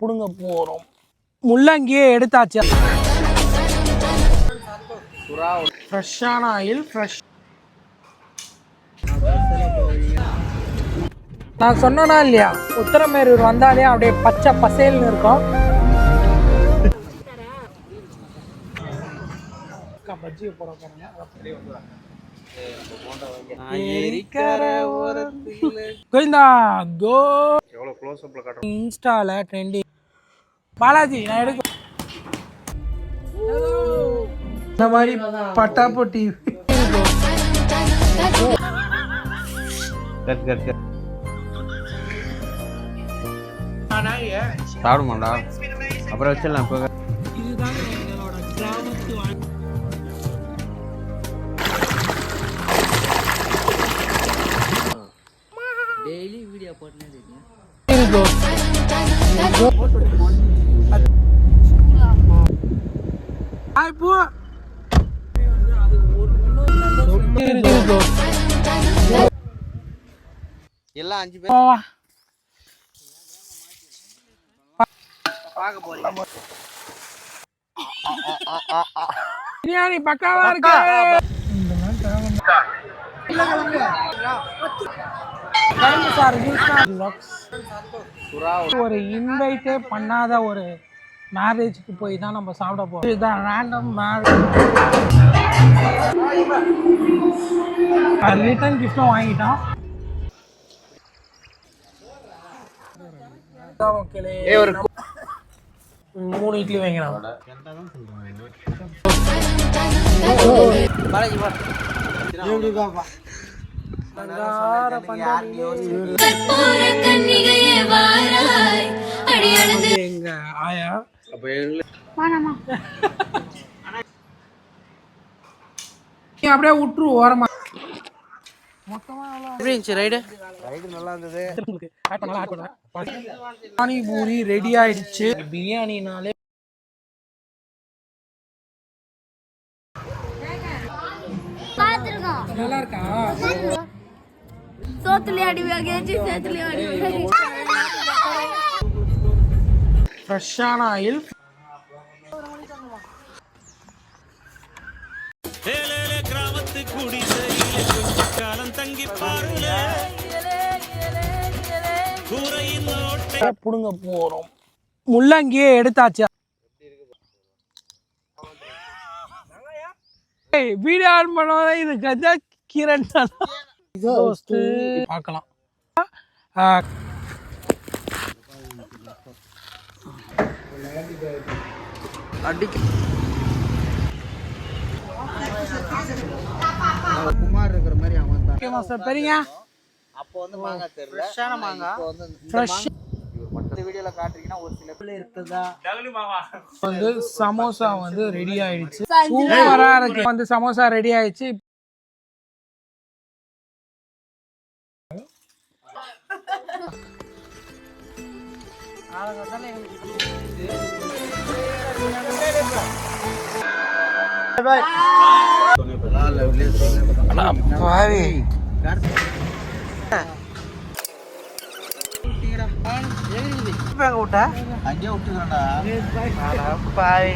புடுங்க போறோம். முள்ளங்கியே எடுத்தாச்சு. ஃப்ரெஷ்ஷான ஆயில் ஃப்ரெஷ் நான் சொன்னனா இல்லையா? உத்தரமேரூர் வந்தாலே அப்படியே பச்சை பசேல்னு இருக்கும். பஜ்ஜியை போட போறாங்க. கோவிந்தா கோ எவ்வளோ க்ளோஸ் அப்பில் காட்டும் இன்ஸ்டால ட்ரெண்டிங் பாலாஜி நான் எடுக்க இந்த மாதிரி பட்டாப்பு டிவி கட் கட் கட். சாப்பிடுமாண்டா அப்புறம் வச்சிடலாம் இப்போ. இதுதான் எங்களோட கிராமத்து இருக்கு. ஹாய் பூ. இருக்கு. எல்லாம் அஞ்சு வா. பிரியாணி பக்காவா இருக்கு சார். ஒரு இன்வைட்டே பண்ணாத ஒரு மேரேஜ்க்கு போய் தான் நம்ம சாப்பிட போறோம். இதுதான் ரேண்டம் மேரேஜ் ரிட்டர்ன் கிஃப்டும் வாங்கிட்டோம் மக்களே மூணு இட்லி வாங்கினான். எங்க ஆயா? அப்போ எங்களுக்கு நீ அப்படியே விட்டுரு ஓரமா. பானிபூரி ரெடி ஆயிடுச்சு. பிரியாணினாலே நல்லா இருக்கா? சோத்துலயே அடி வாங்கியாச்சு சேத்துலயே அடி வாங்கியாச்சு ஃப்ரெஷ்ஷான ஆயில் புடுங்க போறோம். முள்ளங்கியே எடுத்தாச்சு. ஏய், வீடியோ ஆன் பண்ணாத இது கஜா கிரண் தோஸ்து பார்க்கலாம். ஆ, குமார் இருக்கிற மாதிரி அவன் தான். ஓகே மாஸ்டர் பெரியங்க. அப்போ வந்து மாங்காய் தெரியல. ஃப்ரெஷ்ஷான மாங்காய். இப்போ வந்து ஃப்ரெஷ் மற்ற வீடியோவில் காட்டுறீங்கன்னா ஒரு சில பிள்ளை இருக்குதா வந்து சமோசா வந்து ரெடி ஆயிடுச்சு. சூப்பரா இருக்கு. வந்து சமோசா ரெடி ஆயிடுச்சு. பாவி அங்கேயே விட்டுக்கிறேன்டா பாவி